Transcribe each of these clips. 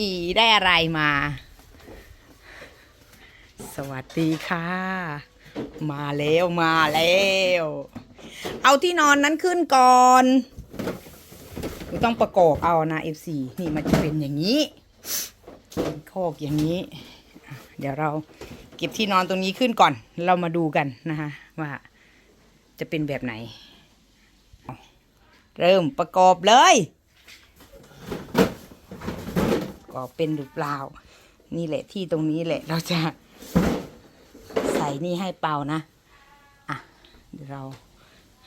พี่ได้อะไรมา สวัสดีค่ะ มาแล้วมาแล้ว เอาที่นอนนั้นขึ้นก่อนกูต้องประกอบเอานะ F4 นี่มันจะเป็นอย่างนี้โคกอย่างนี้ เดี๋ยวเราเก็บที่นอนตรงนี้ขึ้นก่อน เรามาดูกันนะคะว่าจะเป็นแบบไหน เริ่มประกอบเลย ประกอบเป็นหรือเปล่า นี่แหละที่ตรงนี้แหละ เราจะใส่นี่ให้เป่านะ อะเดี๋ยวเรา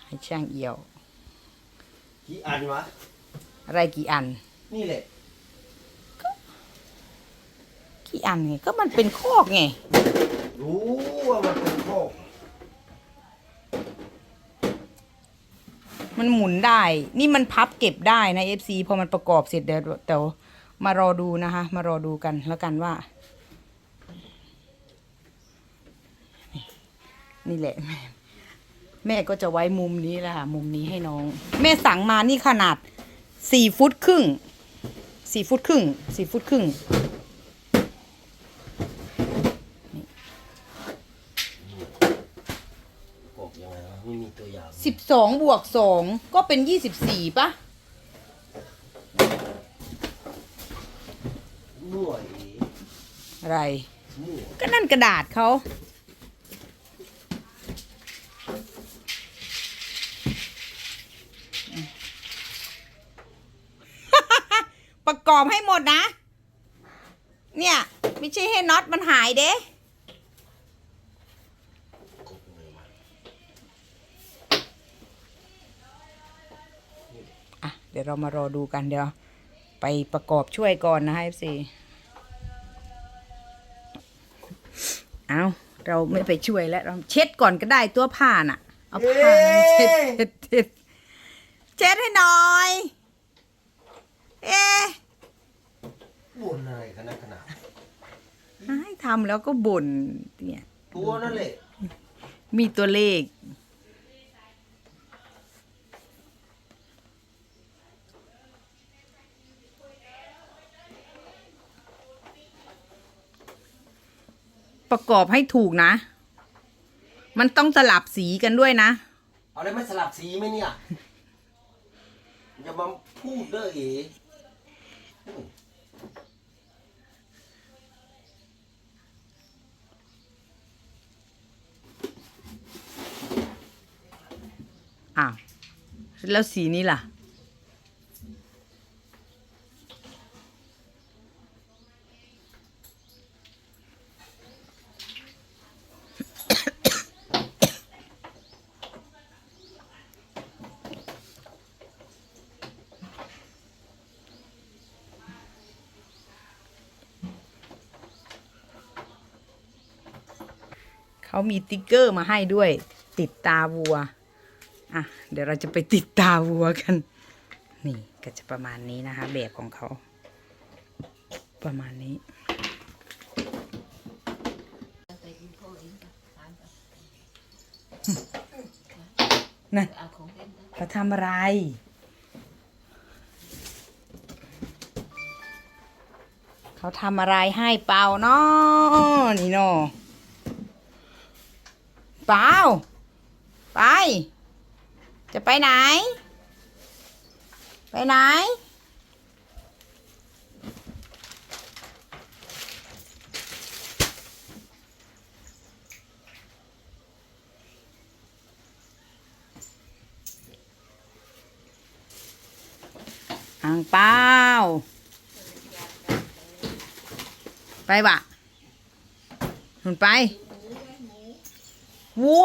ให้ช่างเอี่ยว กี่อันวะ อะไรกี่อัน นี่แหละ กี่อันไงก็มันเป็นคอกไง รู้ว่ามันเป็นโคกมันหมุนได้ นี่มันพับเก็บได้นะ FC พอมันประกอบเสร็จเดี๋ยวเดี๋ยว มารอดูนะคะ มารอดูกันแล้วกันว่า นี่แหละ แม่แม่ก็จะไว้มุมนี้แหละค่ะ มุมนี้ให้น้อง แม่สั่งมานี่ขนาดสี่ฟุตครึ่งสี่ฟุตครึ่งสี่ฟุตครึ่งโคกยังไงวะไม่มีตัวอย่างสิบสองบวกสองก็เป็นยี่สิบสี่ปะ มั่วอีอะไร มั่วก็นั่นกระดาษเขาประกอบให้หมดนะ เนี่ย ไม่ใช่ให้น็อตมันหายเด้ อะ เดี๋ยวเรามารอดูกันเดี๋ยว ไปประกอบช่วยก่อนนะฮะ FC เอาเราไม่ไปช่วยแล้วเราเช็ดก่อนก็ได้ตัวผ้าน่ะ เอาผ้านั้นเช็ดเช็ดเช็ดเช็ดให้หน่อย เอ๊ะบ่นอะไรขนาดขนาดให้ทำแล้วก็บ่นเนี่ย ตัวนั่นแหละมีตัวเลข ประกอบให้ถูกนะ มันต้องสลับสีกันด้วยนะ เอาอะไรมาสลับสีไหมเนี่ยอย่ามาพูดเด้อเอ๋อ้าวแล้วสีนี้ล่ะ เขามีติ๊กเกอร์มาให้ด้วย ติดตาวัว อะ เดี๋ยวเราจะไปติดตาวัวกัน นี่ก็จะประมาณนี้นะคะ แบบของเขา ประมาณนี้นั่นเขาทำอะไรเขาทำอะไรให้เปล่าเนาะ เปล่าไป จะไปไหน ไปไหน อังเป้าไปวะหุนไป โอ้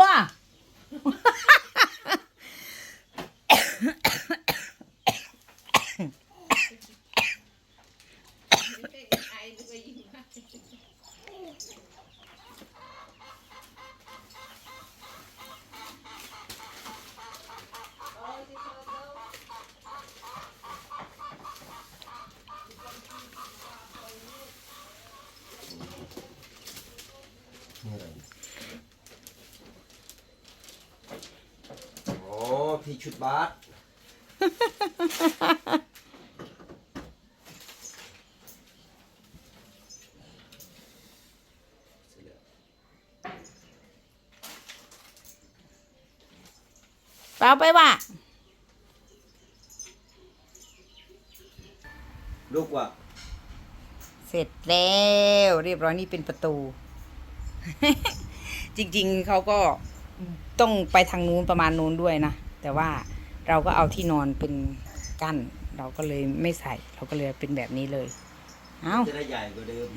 ให้ชุดบาสเปล่าไปว่ะลูกว่ะเสร็จแล้วเรียบร้อยนี่เป็นประตู จริงๆเขาก็ต้องไปทางนู้นประมาณนู้นด้วยนะ แต่ว่าเราก็เอาที่นอนเป็นกั้น เราก็เลยไม่ใส่ เราก็เลยเป็นแบบนี้เลย เอาจะได้ใหญ่กว่าเดิม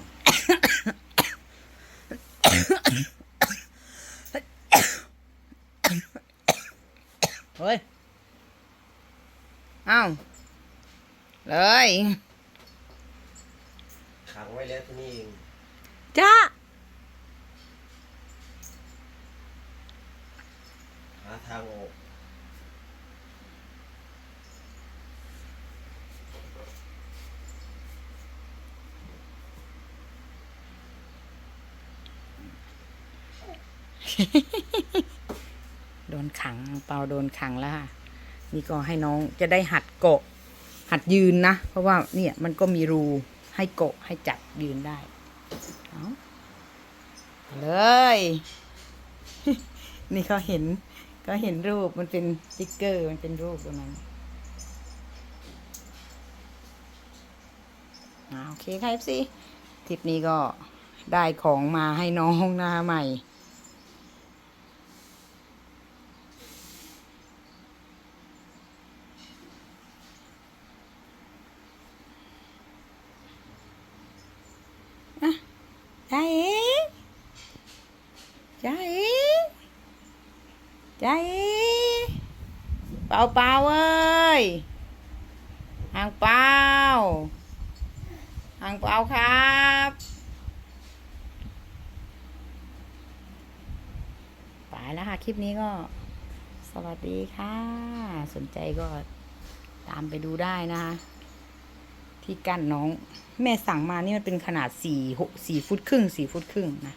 เฮ้ย เอาเลยขังไว้แล้วที่นี่เองจ้าหาทางออก โดนขังเปาโดนขังแล้วค่ะ นี่ก็ให้น้องจะได้หัดเกาะ หัดยืนนะ เพราะว่าเนี่ยมันก็มีรูให้เกาะให้จับยืนได้เอาเลย นี่เขาเห็นก็เห็นรูปมันเป็นสติ๊กเกอร์ มันเป็นรูปตรงนั้นอ่าโอเคค่ะสิทริปนี้ก็ได้ของมาให้น้องหน้าใหม่ จ้าเอ๋ จ้าเอจ้าเอเปล่าเปล่าเอ้ยหางเปล่าหางเปล่าครับไปแล้วค่ะคลิปนี้ก็ สวัสดีค่ะ สนใจก็ตามไปดูได้นะคะ ที่กั้นน้อง แม่สั่งมานี่มันเป็นขนาดสี่หกสี่ฟุตครึ่งสี่ฟุตครึ่งนะ